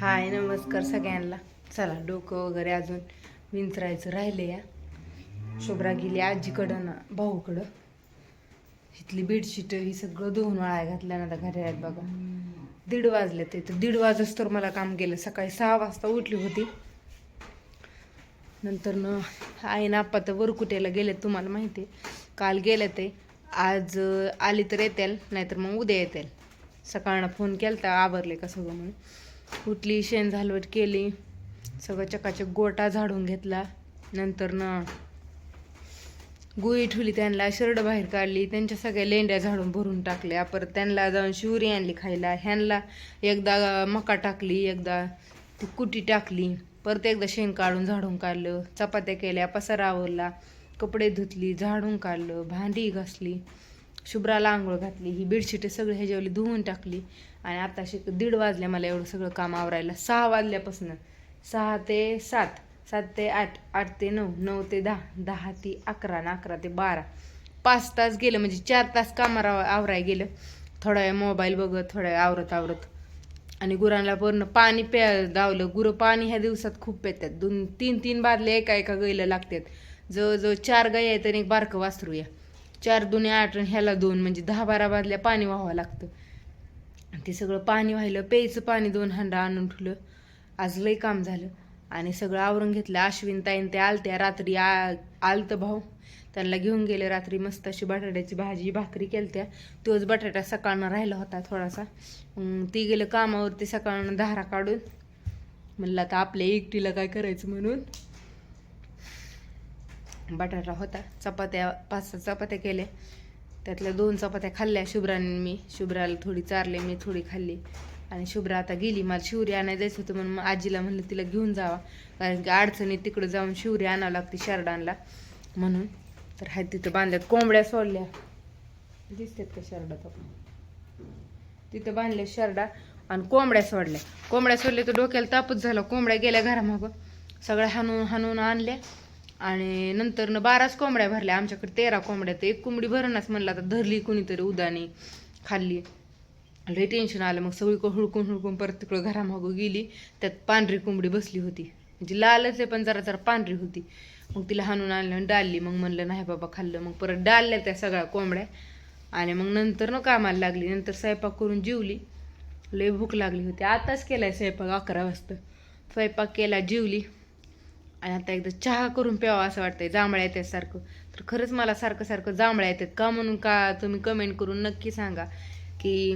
हाय नमस्कार सगळ्यांना. चला डोकं वगैरे अजून विंचरायचं राहिले या. शुभ्रा गेली आजीकडं ना भाऊकडं. इथली बेडशीट ही सगळं धुवून वाळा घातल्या ना आता घरी आहेत बघा. दीड वाजले ते तर दीड वाजच तर मला काम केलं सकाळी सहा वाजता उठली होती. नंतर न आई ना आप्पा तर वरकुट्याला गेले तुम्हाला माहिती आहे. काल गेले ते. आज आली तर येतील नाहीतर मग उद्या येतील सकाळनं फोन केला तर आवरले का सगळं म्हणून. उठली शेण झालवट केली सगळं चकाचक गोटा झाडून घेतला. नंतर न गुळी ठुली त्यांना शर्ट बाहेर काढली त्यांच्या सगळ्या लेंड्या झाडून भरून टाकल्या. परत त्यांना जाऊन शिवरी आणली खायला. ह्यांना एकदा मका टाकली एकदा ती कुटी टाकली. परत एकदा शेण काढून झाडून काढलं. चपात्या केल्या पसारा आवरला कपडे धुतली झाडून काढलं भांडी घासली. शुभ्राला आंघोळ घातली ही बेडशीट सगळी ह्याच्यावरली धुवून टाकली. आणि आता शिक दीड वाजले मला एवढं सगळं काम आवरायला. सहा वाजल्यापासून सहा ते सात सात ते आठ आठ ते नऊ नऊ ते दहा दहा ते अकरा आणि अकरा ते बारा. पाच तास गेलं म्हणजे चार तास कामावर आवराय गेलं. थोडा वेळ मोबाईल बघत थोडा वेळ आवरत आवरत. आणि गुरांना पूर्ण पाणी प्या दावलं. गुरं पाणी ह्या दिवसात खूप पितात दोन तीन तीन बादले एका एका गाईला लागतात जवळजवळ चार गाई आहेत आणि एक बारकं वासरू या चार दोन्ही आठ आणि ह्याला दोन म्हणजे दहा बारा बादल्या पाणी व्हावं लागतं. ते सगळं पाणी व्हायलं प्यायचं पाणी दोन हंडा आणून ठेवलं. आज लई काम झालं. आणि सगळं आवरून घेतलं अश्विन ताईन ते आलत्या रात्री आ आलतं भाऊ. त्यांना घेऊन गेले रात्री मस्त अशी बटाट्याची भाजी भाकरी केलत्या. तोच बटाटा सकाळनं राहिला होता थोडासा. ती गेलं कामावरती सकाळनं धारा काढून. म्हणलं आता आपल्या एकटीला काय करायचं म्हणून? बटाटा होता. चपात्या पाच सहा चपात्या केल्या. त्यातल्या दोन चपात्या खाल्ल्या. शुभ्राने मी शुभ्राला थोडी चारले मी थोडी खाल्ली. आणि शुभ्रा आता गेली. मला शिवरी आणायला जायचं होतं म्हणून मग आजीला म्हणलं तिला घेऊन जावा. कारण की अडचणीत तिकडं जाऊन शिवरी आणावं लागते शर्डानला म्हणून तर हाय तिथं बांधल्यात. कोंबड्या सोडल्या. दिसतात का शरडात तिथं बांधल्या शरडा आणि कोंबड्या सोडल्या. कोंबड्या सोडल्या तर डोक्याला तापच झाला. कोंबड्या गेल्या घरामागं. सगळ्या हाणून हाणून आणल्या. आणि नंतर न बाराच कोंबड्या भरल्या. आमच्याकडे तेरा कोंबड्या तर एक कोंबडी भरणच म्हणलं आता धरली कुणीतरी उदानी खाल्ली. लई टेन्शन आलं. मग सगळी हुडकून हुडकून परत तिकडं घरामागं गेली. त्यात पांढरी कोंबडी बसली होती. म्हणजे लालच आहे पण जरा जरा पांढरी होती. मग तिला हाणून आणलं आणि डालली. मग म्हणलं नाही बाबा खाल्लं. मग परत डालल्या त्या सगळ्या कोंबड्या. आणि मग नंतर न कामाला लागली. नंतर स्वयंपाक करून जेवली. लई भूक लागली होती. आताच केलाय स्वयंपाक अकरा वाजता. स्वयंपाक केला जेवली. आणि आता एकदा चहा करून प्यावा असं वाटतंय जांभळ्या येतात सारखं. तर खरंच मला सारखं सारखं जांभळ्या येतात का म्हणून का तुम्ही कमेंट करून नक्की सांगा. की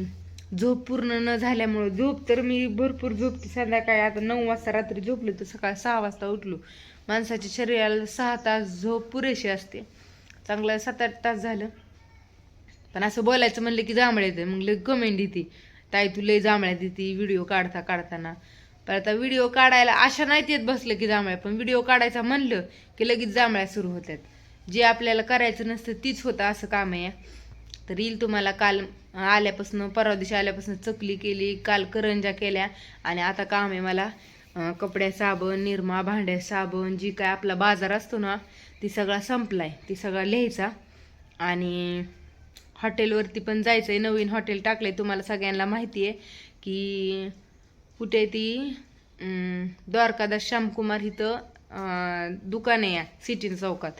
झोप पूर्ण न झाल्यामुळं झोप तर मी भरपूर झोपते. संध्याकाळी आता नऊ वाजता रात्री झोपलो तर सकाळी सहा वाजता उठलो. माणसाच्या शरीराला सहा तास झोप पुरेशी असते. चांगलं सात आठ तास झालं. पण असं बोलायचं म्हणलं की जांभळ्या येते मग लई कमेंट येते. ताई तू लय जांभळ्या देते व्हिडिओ काढता काढताना. पण आता व्हिडिओ काढायला अशा नाहीत येत बसलं की जांभळ्या. पण व्हिडिओ काढायचा म्हणलं की लगेच जांभळ्या सुरू होतात जे आपल्याला करायचं नसतं तीच होतं असं काम आहे. तर येईल तुम्हाला काल आल्यापासून परवा दिवशी आल्यापासून चकली केली काल करंजा केल्या. आणि आता काम आहे मला कपड्या साबण निरमा भांड्या साबण जी काय आपला बाजार असतो ना ती सगळा संपलाय. ती सगळा लिहायचा. आणि हॉटेलवरती पण जायचं आहे नवीन हॉटेल टाकलं आहे तुम्हाला सगळ्यांना माहिती आहे की कुठे ती द्वारकादास श्यामकुमार इथं दुकान आहे सिटीन चौकात.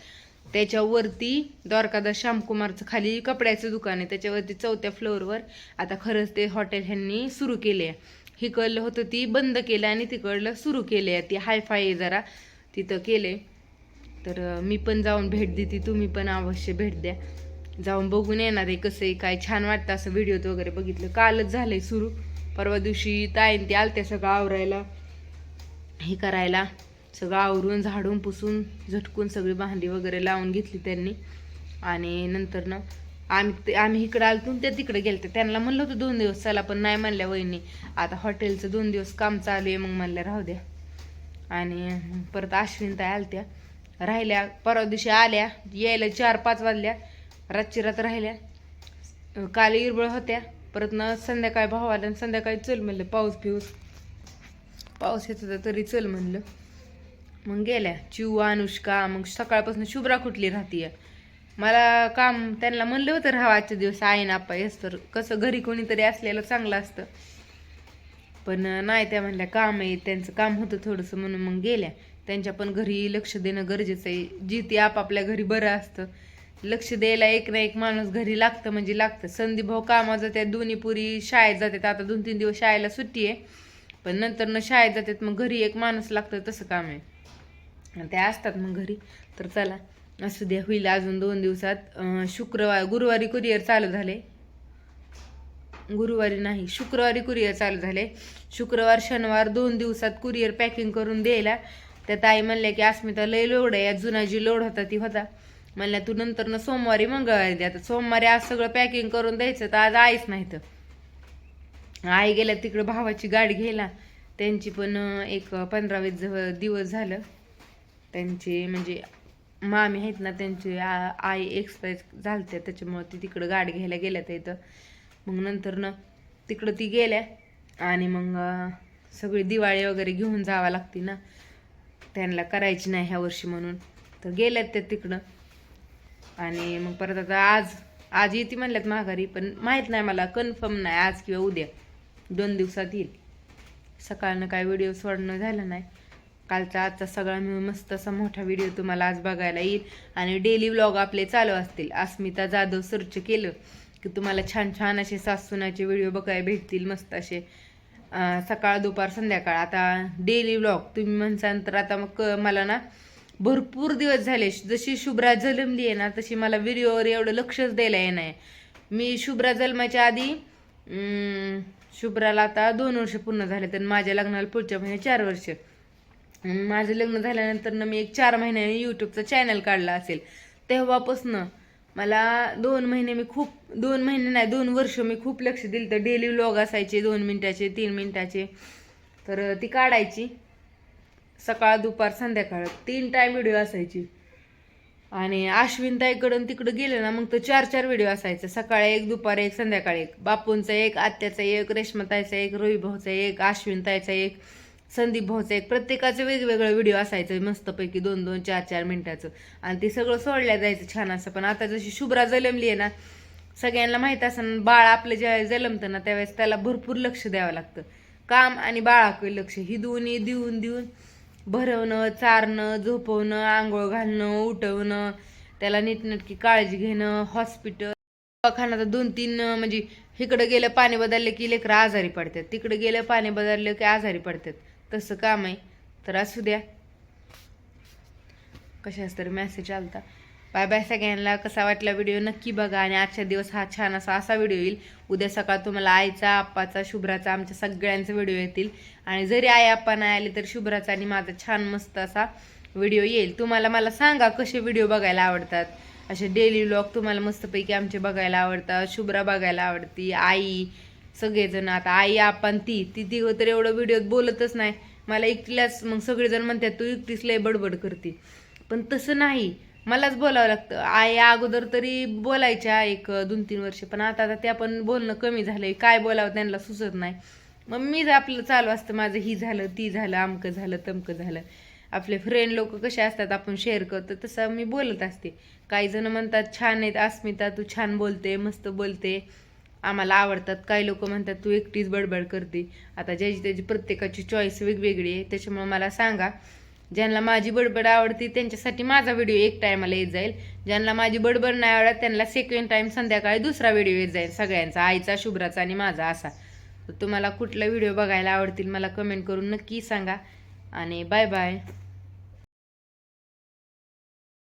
त्याच्यावरती द्वारकादास श्यामकुमारचं खाली कपड्याचं दुकान आहे. त्याच्यावरती चौथ्या फ्लोअरवर आता खरंच ते हॉटेल ह्यांनी सुरू केले आहे हिकडलं होतं ती बंद केलं आणि तिकडलं सुरू केले आहे ती हायफाय आहे जरा तिथं केले तर मी पण जाऊन भेट देते. तुम्ही पण अवश्य भेट द्या. जाऊन बघून येणार आहे कसं आहे काय छान वाटतं असं व्हिडिओत वगैरे बघितलं. कालच झालं आहे सुरू. परवा दिवशी ताईन ते आलत्या सगळं आवरायला. हे करायला. सगळं आवरून झाडून पुसून झटकून सगळी भांडी वगैरे लावून घेतली त्यांनी. आणि नंतर ना आम्ही ते आम्ही इकडं आलतो ते त्या तिकडे गेलते त्यांना म्हणलं होतं दोन दिवस चला पण नाही म्हणल्या वहिनी. आता हॉटेलचं दोन दिवस काम चालू आहे मग म्हणल्या राहू द्या. आणि परत अश्विन ताई आलत्या. राहिल्या परवा दिवशी आल्या यायला चार पाच वाजल्या. रातची रात राहिल्या. काल इरबळ होत्या. परत ना संध्याकाळी भाव आला आणि संध्याकाळी चल म्हणलं पाऊस पिऊस पाऊस येत होता तरी चल म्हणलं. मग गेल्या. चिऊ अनुष्का मग सकाळपासून शुभ्रा कुठली राहतीय? मला काम त्यांना म्हणलं होतं राहा आजच्या दिवस आहे ना आपा येस तर. कसं घरी कोणीतरी असलेलं चांगलं असतं. पण नाही त्या म्हणल्या काम आहे त्यांचं काम होतं थोडंसं म्हणून मग गेल्या. त्यांच्या पण घरी लक्ष देणं गरजेचं आहे. जी ती आपापल्या घरी बरं असतं. लक्ष द्यायला एक ना एक माणूस घरी लागतं म्हणजे लागतं. संदीप भाऊ कामा जातात दोन्ही पुरी शाळेत जातात. आता दोन तीन दिवस शाळेला सुट्टी आहे. पण नंतर न शाळेत जातात मग घरी एक माणूस लागतं तसं काम आहे. त्या ते असतात मग घरी. तर चला असू द्या होईल अजून दोन दिवसात. शुक्रवार गुरुवारी कुरिअर चालू झाले. गुरुवारी नाही शुक्रवारी कुरिअर चालू झाले. शुक्रवार शनिवार दोन दिवसात कुरिअर पॅकिंग करून द्यायला. त्या ताई म्हणल्या की अस्मिता लय लोड आहे. जुना जी लोड होता ती होता. म्हणल्या तू नंतर ना सोमवारी मंगळवारी द्या आता सोमवारी आज सगळं पॅकिंग करून द्यायचं तर आज आईच नाही तर आई गेल्या तिकडं भावाची गाडी घ्यायला. त्यांची पण एक पंधरा वीस दिवस झालं. त्यांचे म्हणजे मामी आहेत ना त्यांची आई एक्सपायर झालते त्याच्यामुळं ती तिकडं गाडी घ्यायला गेल्या त्या इथं. मग नंतर ना तिकडं ती गेल्या आणि मग सगळी दिवाळी वगैरे घेऊन जावं लागते ना. त्यांना करायची नाही ह्या वर्षी म्हणून. तर गेल्यात त्या तिकडं. आणि मग परत आता आज आज येते म्हणल्यात माघारी पण माहीत नाही मला कन्फर्म नाही. आज किंवा उद्या. दोन दिवसात येईल. सकाळनं काय व्हिडिओ सोडणं झालं नाही. कालचा आजचा सगळा मिळून मस्त असा मोठा व्हिडिओ तुम्हाला आज बघायला येईल. आणि डेली व्लॉग आपले चालू असतील. अस्मिता जाधव सर्च केलं की तुम्हाला छान छान असे सासूनाचे व्हिडिओ बघायला भेटतील मस्त असे. सकाळ दुपार संध्याकाळ. आता डेली व्लॉग तुम्ही म्हणसान तर आता मग क- मला ना भरपूर दिवस झाले. जशी शुभ्रा जलमली आहे ना तशी मला व्हिडिओवर एवढं लक्षच द्यायला ये नाही मी शुभ्रा जन्माच्या आधी शुभ्राला आता दोन वर्ष पूर्ण झाले तर माझ्या लग्नाला पुढच्या महिन्यात चार वर्ष. माझं लग्न झाल्यानंतर ना मी एक चार महिन्याने यूट्यूबचा चॅनल काढला असेल. तेव्हापासनं मला दोन महिने मी खूप दोन महिने नाही दोन वर्ष मी खूप लक्ष दिलं तर डेली व्लॉग असायचे दोन मिनटाचे तीन मिनटाचे. तर ती काढायची. सकाळ दुपार संध्याकाळ तीन टाईम व्हिडिओ असायची. आणि अश्विन ताईकडून तिकडं गेले ना मग तर चार चार व्हिडिओ असायचे. सकाळी एक दुपार एक संध्याकाळी एक. बापूंचा एक आत्याचा एक रेश्मताईचा एक रोही भाऊचा एक अश्विन ताईचा एक संदीप भाऊचा एक. प्रत्येकाचं वेगवेगळं व्हिडिओ असायचं. मस्तपैकी दोन दोन चार चार मिनटाचं. आणि ते सगळं सोडल्या जायचं छान असं. पण आता जशी शुभ्रा जलमली आहे ना सगळ्यांना माहीत असं बाळ आपलं ज्यावेळेस जलमतं ना त्यावेळेस त्याला भरपूर लक्ष द्यावं लागतं. काम आणि बाळाकडे लक्ष. ही दोन्ही देऊन देऊन भरवणं चारणं झोपवणं आंघोळ घालणं उठवणं त्याला नीटनेटकी काळजी घेणं हॉस्पिटल दवाखान्यात दोन तीन म्हणजे इकडं गेलं पाणी बदललं की लेकरं आजारी पडतात. तिकडं गेलं पाणी बदललं की आजारी पडतात. तसं काम आहे. तर असू द्या. कशा तरी मेसेज आलता. बाय बाय सगळ्यांना. कसा वाटला व्हिडिओ नक्की बघा आणि आजच्या दिवस हा छान असा असा व्हिडिओ येईल. उद्या सकाळ तुम्हाला आईचा आप्पाचा शुभ्राचा आमच्या सगळ्यांचे व्हिडिओ येतील. आणि जरी आई आप्पा नाही आले तर शुभ्राचा आणि माझा छान मस्त असा व्हिडिओ येईल. तुम्हाला मला सांगा कसे व्हिडिओ बघायला आवडतात? असे डेली व्लॉग तुम्हाला मस्तपैकी आमचे बघायला आवडतात. शुभ्रा बघायला आवडती आई सगळेजण. आता आई आपण ती. ती ती तर एवढं व्हिडिओत बोलतच नाही. मला एकटीलाच मग सगळेजण म्हणतात तू एकटीच लय बडबड करते. पण तसं नाही. मलाच बोलावं लागतं. आई अगोदर तरी बोलायच्या एक दोन तीन वर्ष पण आता आता त्या पण बोलणं कमी झालंय. काय बोलावं त्यांना सुचत नाही. मग मीच आपलं चालू असतं माझं ही झालं ती झालं अमकं झालं तमकं झालं. आपले फ्रेंड लोक कसे असतात आपण शेअर करतो तसं मी बोलत असते. काही जण म्हणतात छान आहेत अस्मिता तू छान बोलते मस्त बोलते. आम्हाला आवडतात. काही लोक म्हणतात तू एकटीच बडबड करते. आता ज्याची त्याची प्रत्येकाची चॉईस वेगवेगळी आहे. त्याच्यामुळे मला सांगा ज्यांना माझी बडबड आवडती त्यांच्यासाठी माझा व्हिडिओ एक टायमाला येत जाईल. ज्यांना माझी बडबड नाही आवडत त्यांना सेकंड टाइम संध्याकाळी दुसरा व्हिडिओ येत जाईल सगळ्यांचा आईचा शुभ्राचा आणि माझा असा. तर तुम्हाला कुठला व्हिडिओ बघायला आवडतील मला कमेंट करून नक्की सांगा. आणि बाय बाय